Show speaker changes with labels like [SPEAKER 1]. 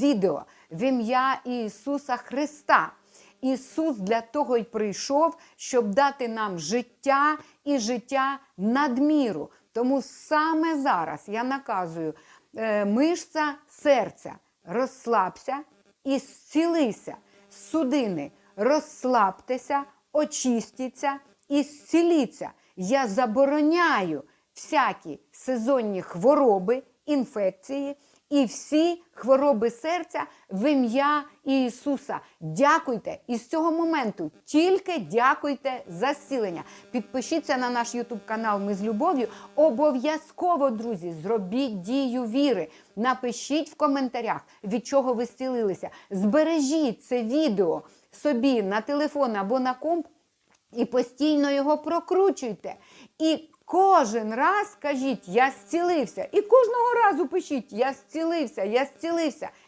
[SPEAKER 1] відео в ім'я Ісуса Христа. Ісус для того й прийшов, щоб дати нам життя і життя надміру. Тому саме зараз я наказую е, мишця серця, розслабся і зцілися. Судини, розслабтеся, очистіться і зціліться. Я забороняю всякі сезонні хвороби, інфекції і всі хвороби серця в ім'я Ісуса. Дякуйте. І з цього моменту тільки дякуйте за зцілення. Підпишіться на наш Ютуб канал Ми з любов'ю. Обов'язково, друзі, зробіть дію віри. Напишіть в коментарях, від чого ви зцілилися. Збережіть це відео собі на телефон або на комп і постійно його прокручуйте. І кожен раз кажіть, я зцілився. І кожного разу пишіть, я зцілився, я зцілився.